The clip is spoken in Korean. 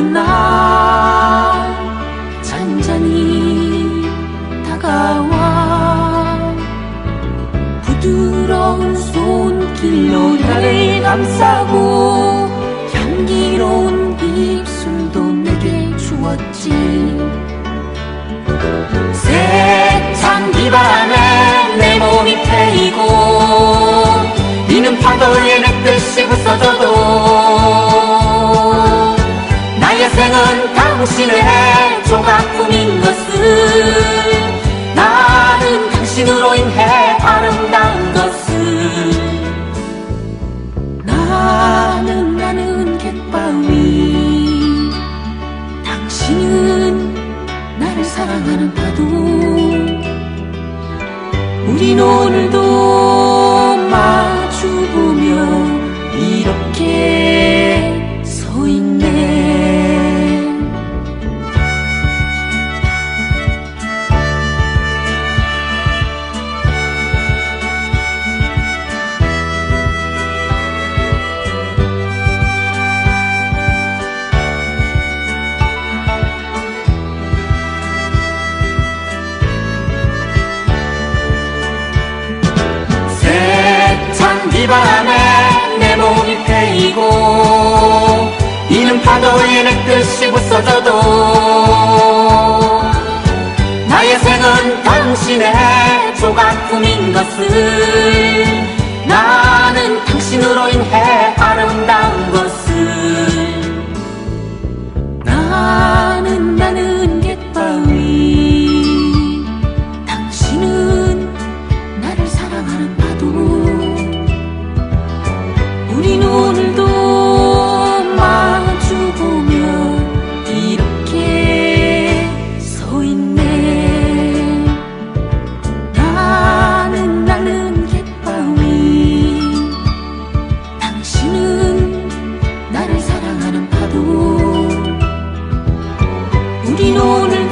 같은 날 잔잔히 다가와 부드러운 손길로 나를 감싸고 향기로운 입술도 내게 주었지. 새 당신의 조각품인 것을 나는 당신으로 인해 아름다운 것을 나는 나는 갯바위. 당신은 나를 사랑하는 파도. 우린 오늘도 세찬 비바람에 내 몸이 패이고 이는 파도에 내 뜻이 부서져도 나의 생은 당신의 조각품인 것을 din